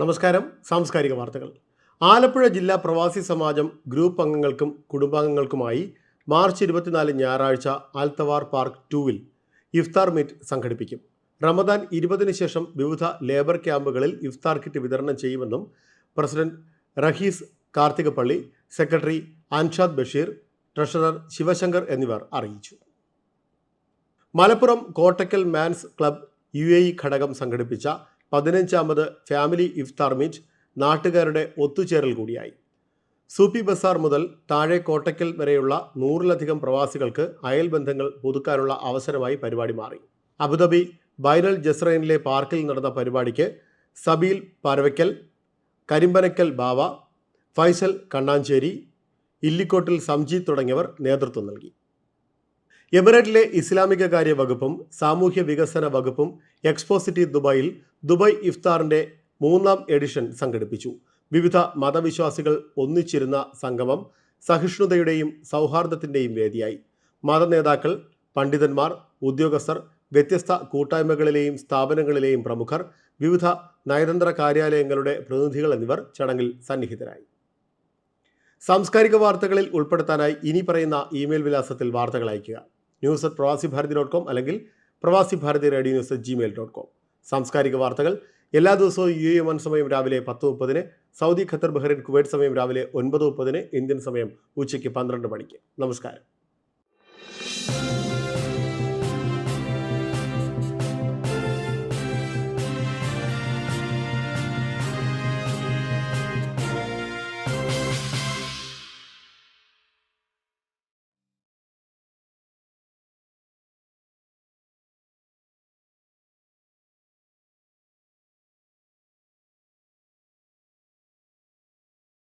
നമസ്കാരം സാംസ്കാരിക വാർത്തകൾ. ആലപ്പുഴ ജില്ലാ പ്രവാസി സമാജം ഗ്രൂപ്പ് അംഗങ്ങൾക്കും കുടുംബാംഗങ്ങൾക്കുമായി മാർച്ച് ഇരുപത്തിനാല് ഞായറാഴ്ച ആൽത്തവാർ പാർക്ക് ടൂവിൽ ഇഫ്താർ മീറ്റ് സംഘടിപ്പിക്കും. റമദാൻ ഇരുപതിന് ശേഷം വിവിധ ലേബർ ക്യാമ്പുകളിൽ ഇഫ്താർ കിറ്റ് വിതരണം ചെയ്യുമെന്നും president Rahees Karthikappally secretary Anshad Basheer treasurer Shivashankar എന്നിവർ അറിയിച്ചു. Malappuram Kottakkal man's club U A ഘടകം സംഘടിപ്പിച്ച പതിനഞ്ചാമത് ഫാമിലി ഇഫ്താർ മീറ്റ് നാട്ടുകാരുടെ ഒത്തുചേരൽ കൂടിയായി. സൂപ്പി ബസാർ മുതൽ താഴെ കോട്ടയ്ക്കൽ വരെയുള്ള നൂറിലധികം പ്രവാസികൾക്ക് അയൽബന്ധങ്ങൾ പുതുക്കാനുള്ള അവസരമായി പരിപാടി മാറി. അബുദാബി ബൈനൽ ജസ്രൈനിലെ പാർക്കിൽ നടന്ന പരിപാടിക്ക് സബീൽ പരവയ്ക്കൽ കരിമ്പനക്കൽ ബാവ ഫൈസൽ കണ്ണാഞ്ചേരി ഇല്ലിക്കോട്ടിൽ സംജീത് തുടങ്ങിയവർ നേതൃത്വം നൽകി. എമിറേറ്റിലെ ഇസ്ലാമിക കാര്യ വകുപ്പും സാമൂഹ്യ വികസന വകുപ്പും എക്സ്പോസിറ്റി ദുബായിൽ ദുബായ് ഇഫ്താറിന്റെ മൂന്നാം എഡിഷൻ സംഘടിപ്പിച്ചു. വിവിധ മതവിശ്വാസികൾ ഒന്നിച്ചിരുന്ന സംഗമം സഹിഷ്ണുതയുടെയും സൗഹാർദ്ദത്തിന്റെയും വേദിയായി. മതനേതാക്കൾ പണ്ഡിതന്മാർ ഉദ്യോഗസ്ഥർ വ്യത്യസ്ത കൂട്ടായ്മകളിലെയും സ്ഥാപനങ്ങളിലെയും പ്രമുഖർ വിവിധ നയതന്ത്ര കാര്യാലയങ്ങളുടെ പ്രതിനിധികൾ എന്നിവർ ചടങ്ങിൽ സന്നിഹിതരായി. സാംസ്കാരിക വാർത്തകളിൽ ഉൾപ്പെടുത്താനായി ഇനി പറയുന്ന ഇമെയിൽ വിലാസത്തിൽ വാർത്തകൾ അയയ്ക്കുക. ന്യൂസ് അറ്റ് പ്രവാസി ഭാരതി ഡോട്ട് കോം അല്ലെങ്കിൽ Pravasi Bharathi radio news at gmail dot com. സാംസ്കാരിക വാർത്തകൾ. എല്ലാ ദിവസവും യു എ മൻ സമയം രാവിലെ പത്ത് മുപ്പതിന് സൗദി ഖത്തർ ബഹ്റൈൻ കുവൈറ്റ് സമയം രാവിലെ ഒൻപത് മുപ്പതിന് ഇന്ത്യൻ സമയം ഉച്ചയ്ക്ക് പന്ത്രണ്ട് മണിക്ക്. നമസ്കാരം.